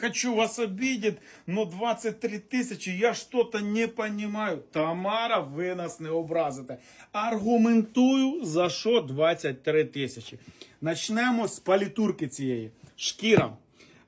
Хочу вас обидеть, но 23 тисячі, я что-то не понимаю. Тамара, ви нас не образите. Аргументую, за що 23 тисячі. Начнемо з палітурки цієї. Шкіра.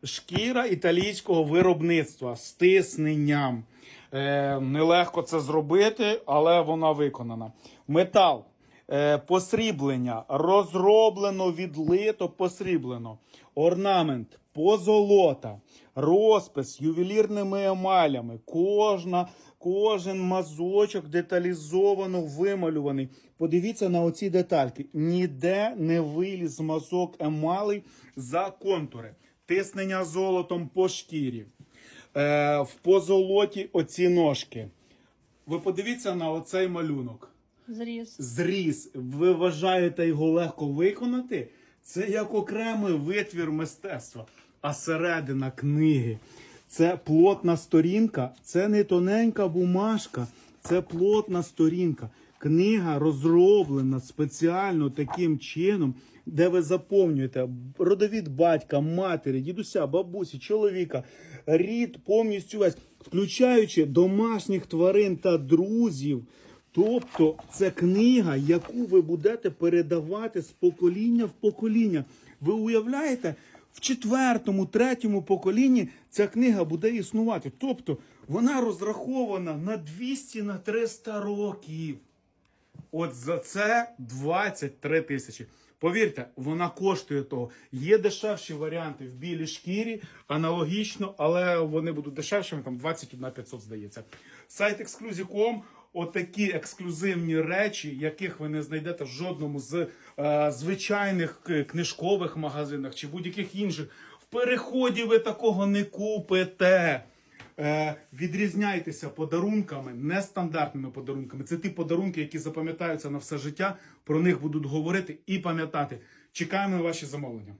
Шкіра італійського виробництва з тисненням. Е, нелегко це зробити, але вона виконана. Метал. Е, посріблення. Розроблено, відлито, посріблено. Орнамент, позолота, розпис ювелірними емалями. Кожна, кожен мазочок деталізовано вималюваний. Подивіться на оці детальки. Ніде не виліз мазок емалей за контури. Тиснення золотом по шкірі. Е, в позолоті оці ножки. Ви подивіться на оцей малюнок Зріз. зріз, ви вважаєте його легко виконати? Це як окремий витвір мистецтва. А середина книги це плотна сторінка, це не тоненька бумажка, це плотна сторінка. Книга розроблена спеціально таким чином, де ви заповнюєте родовід батька, матері, дідуся, бабусі, чоловіка, рід повністю весь, включаючи домашніх тварин та друзів. Тобто це книга, яку ви будете передавати з покоління в покоління. Ви уявляєте, в четвертому, третьому поколінні ця книга буде існувати. Тобто вона розрахована на 200 на 300 років. От за це 23 тисячі. Повірте, вона коштує того. Є дешевші варіанти в білій шкірі, аналогічно, але вони будуть дешевшими, там 21 500, здається. Сайт Exclusive.com Отакі ексклюзивні речі, яких ви не знайдете в жодному з е, звичайних книжкових магазинах чи будь-яких інших. В переході ви такого не купите. Е, відрізняйтеся подарунками, нестандартними подарунками. Це ті подарунки, які запам'ятаються на все життя. Про них будуть говорити і пам'ятати. Чекаємо на ваші замовлення.